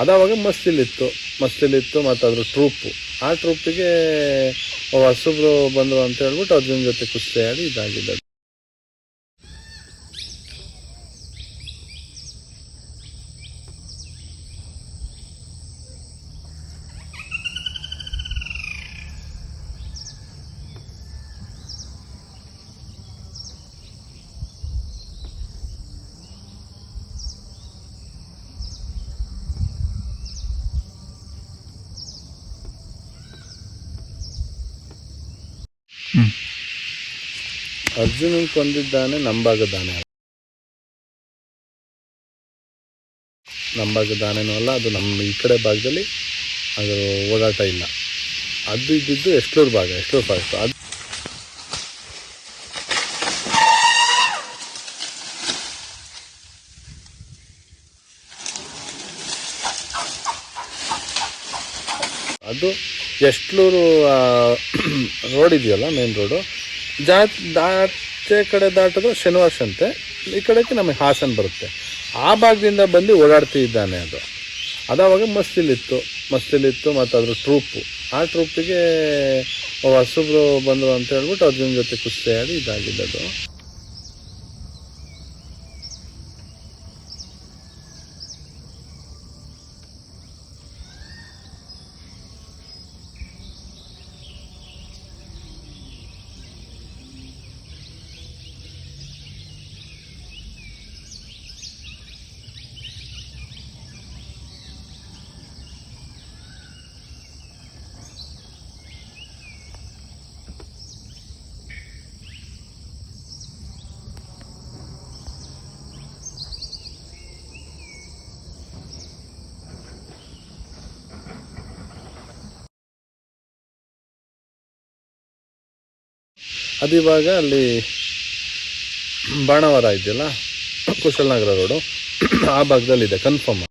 ಅದಾವಾಗ ಮಸ್ತಿಲಿತ್ತು ಮಸ್ತಿಲಿತ್ತು ಮತ್ತು ಅದ್ರ ಟ್ರೂಪು ಆ ಟ್ರೂಪಿಗೆ ಹೊಸಬ್ರು ಬಂದರು ಅಂತ ಹೇಳ್ಬಿಟ್ಟು ಅರ್ಜುನ್ ಜೊತೆ ಕುಸ್ತಿ ಆಡಿ ಅರ್ಜುನನ್ ಕೊಂದಿದ್ದಾನೆ ನಂಬಾಗದಾನೆ ನಂಬಾಗದಾನೇನೂ ಅಲ್ಲ, ಅದು ನಮ್ಮ ಈ ಕಡೆ ಭಾಗದಲ್ಲಿ ಅದು ಓಡಾಟ ಇಲ್ಲ. ಅದು ಇದ್ದಿದ್ದು ಎಷ್ಟೂರು ಭಾಗ ಎಷ್ಟೂರು ಭಾಗ ಅದು ಅದು ಎಷ್ಟ್ಲೂರು ರೋಡ್ ಇದೆಯಲ್ಲ ಮೇನ್ ರೋಡು ಜಾ ದಾಚೆ ಕಡೆ ದಾಟಿದ್ರೆ ಶನಿವಾರ ಅಂತೆ ಈ ಕಡೆಗೆ ನಮಗೆ ಹಾಸನ ಬರುತ್ತೆ. ಆ ಭಾಗದಿಂದ ಬಂದು ಓಡಾಡ್ತಿದ್ದಾನೆ ಅದು. ಅದಾವಾಗ ಮಸ್ತಿಲಿತ್ತು ಮಸ್ತಿಲಿತ್ತು ಮತ್ತು ಅದ್ರ ಟ್ರೂಪು ಆ ಟ್ರೂಪಿಗೆ ಹೊಸಬ್ರು ಬಂದರು ಅಂತ ಹೇಳ್ಬಿಟ್ಟು ಅದ್ರ ಜೊತೆ ಕುಸ್ತಿ ಆಡಿ ಇದಾಗಿದ್ದದು. ಅದು ಇವಾಗ ಅಲ್ಲಿ ಬಾಣವರ ಇದೆಯಲ್ಲ ಕುಶಲನಗರ ರೋಡು ಆ ಭಾಗದಲ್ಲಿದೆ ಕನ್ಫರ್ಮ್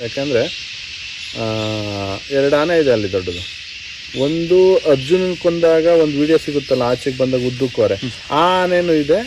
ಯಾಕಂದರೆ ಎರಡು ಆನೆ ಇದೆ ಅಲ್ಲಿ ದೊಡ್ಡದು. ಒಂದು ಅರ್ಜುನನ್ ಕೊಂದಾಗ ಒಂದು ವಿಡಿಯೋ ಸಿಗುತ್ತಲ್ಲ ಆಚೆಗೆ ಬಂದಾಗ ಉದ್ದಕ್ಕೋರೆ ಆ ಆನೆನೂ ಇದೆ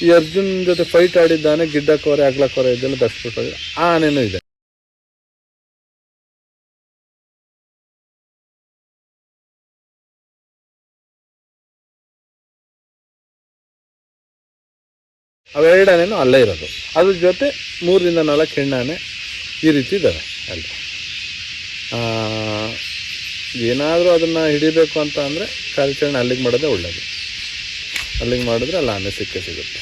ಈ ಅರ್ಜುನ್ ಜೊತೆ ಫೈಟ್ ಆಡಿದ್ದಾನೆ, ಗಿಡ್ಡ ಕೋರೆ, ಅಗ್ಲ ಕೋರೆ ಇದೆಲ್ಲ ದರ್ಶಬಿಟ್ಟು ಆ ಆನೆನೂ ಇದೆ. ಅವೆರಡು ಆನೆನೂ ಅಲ್ಲೇ ಇರೋದು. ಅದ್ರ ಜೊತೆ ಮೂರರಿಂದ ನಾಲ್ಕು ಹೆಣ್ಣಾನೆ ಈ ರೀತಿ ಇದ್ದಾವೆ ಅಲ್ಲಿ ಏನಾದರೂ ಅದನ್ನು ಹಿಡಿಬೇಕು ಅಂತ ಅಂದರೆ ಕಾರ್ಯಾಚರಣೆ ಅಲ್ಲಿಗೆ ಮಾಡೋದೇ ಒಳ್ಳೆಯದು ಅಲ್ಲಿಗೆ ಮಾಡಿದ್ರೆ ಅಲ್ಲಿ ಆನೆ ಸಿಕ್ಕೇ ಸಿಗುತ್ತೆ.